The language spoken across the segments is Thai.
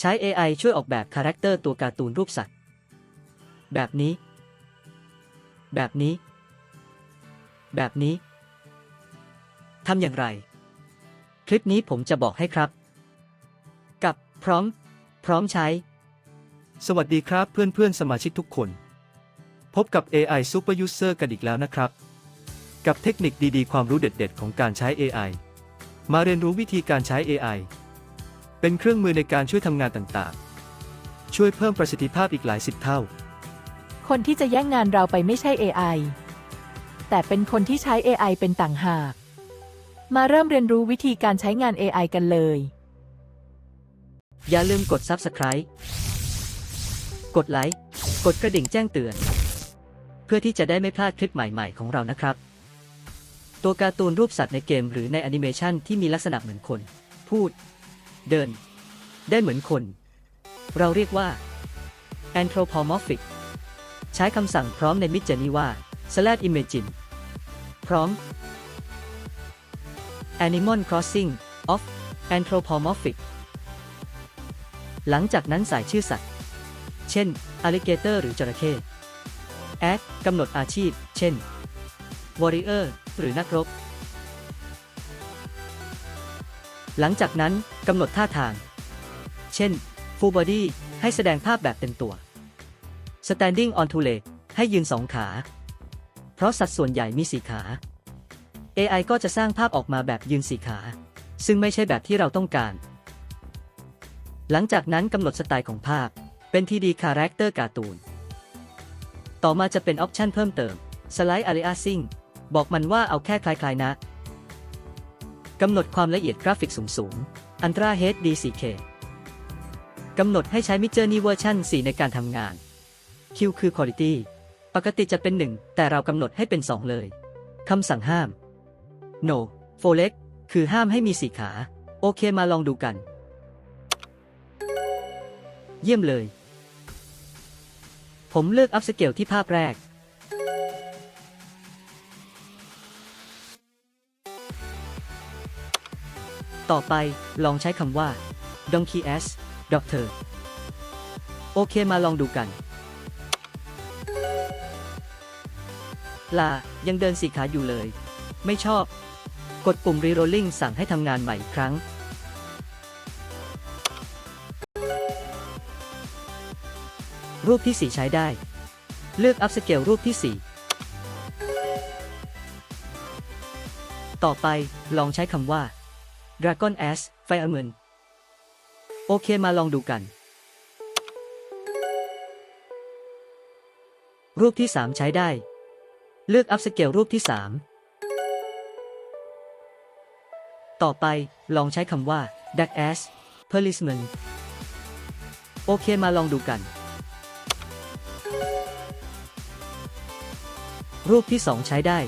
ใช้ AI ช่วยออกแบบคาแรคเตอร์ตัวการ์ตูนรูปสัตว์ แบบนี้ แบบนี้ แบบนี้ ทำอย่างไร คลิปนี้ผมจะบอกให้ครับ กับพร้อม พร้อมใช้ สวัสดีครับเพื่อนเพื่อนสมาชิกทุกคน พบกับ AI Super User กันอีกแล้วนะครับ กับเทคนิคดีๆ ความรู้เด็ด ๆ ของการใช้ AI มาเรียนรู้วิธีการใช้ AI เป็นเครื่องมือในการช่วยทำงานต่างๆ ช่วยเพิ่มประสิทธิภาพอีกหลายสิบเท่า คนที่จะแย่งงานเราไปไม่ใช่ AI แต่เป็นคนที่ใช้ AI เป็นต่างหาก มาเริ่มเรียนรู้วิธีการใช้งาน AI กันเลย อย่าลืมกด Subscribe กดไลค์ กดกระดิ่งแจ้งเตือน เพื่อที่จะได้ไม่พลาดคลิปใหม่ๆ ของเรานะครับ ตัวการ์ตูนรูปสัตว์ในเกมหรือในแอนิเมชันที่มีลักษณะเหมือนคน พูด เดิน ได้เหมือนคน เราเรียกว่า anthropomorphic ใช้คำสั่งพร้อมในมิจนีว่า slash imagine พร้อม animal crossing of anthropomorphic หลังจากนั้นใส่ชื่อสัตว์ เช่น alligator หรือจระเข้ act กำหนดอาชีพ เช่น warrior หรือนักรบ หลังจากนั้นกำหนดท่าทาง เช่น full body ให้แสดงภาพแบบเต็มตัว standing on two legs ให้ยืนสองขา เพราะสัตว์ส่วนใหญ่มีสี่ขา AI ก็จะสร้างภาพออกมาแบบยืนสี่ขา ซึ่งไม่ใช่แบบที่เราต้องการ หลังจากนั้นกำหนดสไตล์ของภาพ เป็น TD Character การ์ตูน ต่อมาจะเป็นออปชันเพิ่มเติม Slide Aliasing บอกมันว่าเอาแค่คล้ายๆนะ กำหนดความละเอียดกราฟิกสูงๆ Ultra HD 4K กำหนดให้ใช้ Midjourney เวอร์ชัน4 ในการทำงาน Q คือ Quality ปกติจะเป็น 1 แต่เรากำหนดให้เป็น 2 เลยคำสั่งห้าม No f o l e x คือห้ามให้มีสีขา โอเคมาลองดูกัน เยี่ยมเลย ผมเลือกอัพสเกลที่ภาพแรก ต่อไปลองใช้คำว่า donkey s doctor โอเคมาลองดูกัน ลา ยังเดินสี่ขาอยู่เลย ไม่ชอบ กดปุ่ม Rerolling สั่งให้ทำงานใหม่อีกครั้ง รูปที่ 4 ใช้ได้ เลือก Up Scale รูปที่ 4ต่อไปลองใช้คำว่า Dragon S Fireman โอเคมาลองดูกัน รูปที่ 3 ใช้ได้ เลือก Up Scale รูปที่ 3 ต่อไปลองใช้คำว่า Dark S Policeman โอเคมาลองดูกัน รูปที่ 2 ใช้ได้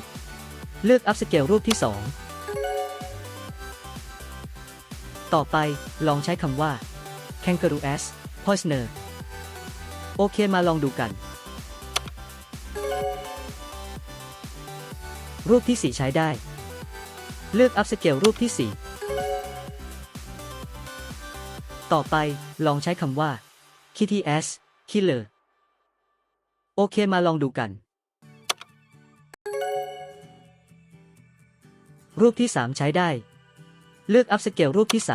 เลือก Up Scale รูปที่ 2 ต่อไปลองใช้คำว่า Kangaroo S Poisoner โอเคมาลองดูกัน รูปที่ 4 ใช้ได้ เลือก Up Scale รูปที่ 4 ต่อไปลองใช้คำว่า Kitty S Killer โอเคมาลองดูกัน รูปที่ 3 ใช้ได้ เลือก Up Scale รูปที่ 3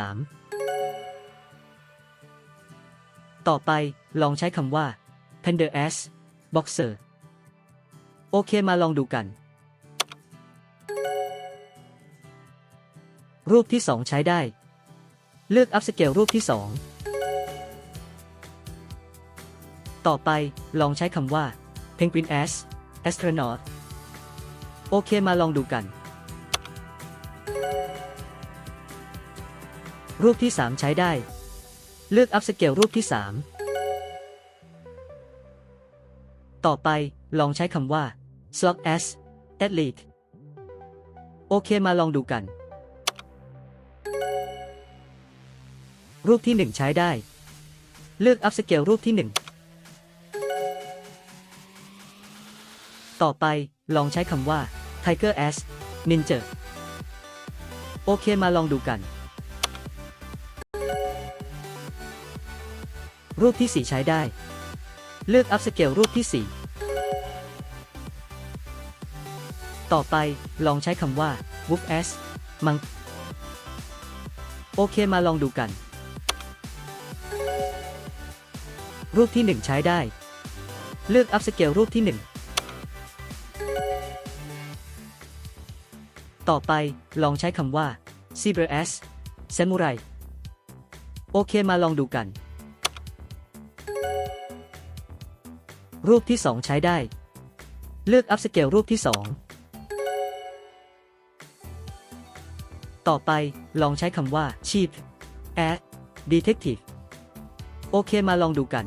ต่อไปลองใช้คำว่า Panda S Boxer โอเคมาลองดูกัน รูปที่ 2 ใช้ได้ เลือก Up Scale รูปที่ 2 ต่อไปลองใช้คำว่า Penguin S Astronaut โอเคมาลองดูกัน รูปที่ 3 ใช้ได้ เลือก Up Scale รูปที่ 3 ต่อไปลองใช้คำว่า Slug S Athlete โอเคมาลองดูกัน รูปที่ 1 ใช้ได้ เลือก Up Scale รูปที่ 1 ต่อไปลองใช้คำว่า Tiger S Ninja โอเคมาลองดูกัน รูปที่ 4 ใช้ได้ เลือก Upscale รูปที่ 4 ต่อไปลองใช้คำว่า Whoop S มังโอเคมาลองดูกัน รูปที่ 1 ใช้ได้ เลือก Upscale รูปที่ 1 ต่อไปลองใช้คำว่า Zebra S Samurai โอเคมาลองดูกัน รูปที่ 2 ใช้ได้ เลือก Upscale รูปที่ 2 ต่อไปลองใช้คำว่า Chief Ad Detective โอเคมาลองดูกัน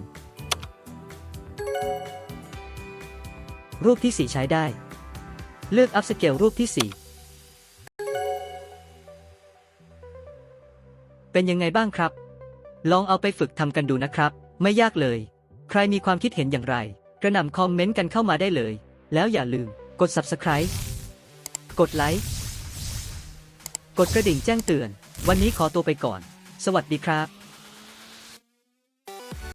รูปที่ 4 ใช้ได้ เลือก Upscale รูปที่ 4 เป็นยังไงบ้างครับ ลองเอาไปฝึกทำกันดูนะครับ ไม่ยากเลย ใครมีความคิดเห็นอย่างไร กระหน่ำคอมเมนต์กันเข้ามาได้เลย แล้วอย่าลืม กด subscribe กดไลค์ กดกระดิ่งแจ้งเตือน วันนี้ขอตัวไปก่อน สวัสดีครับ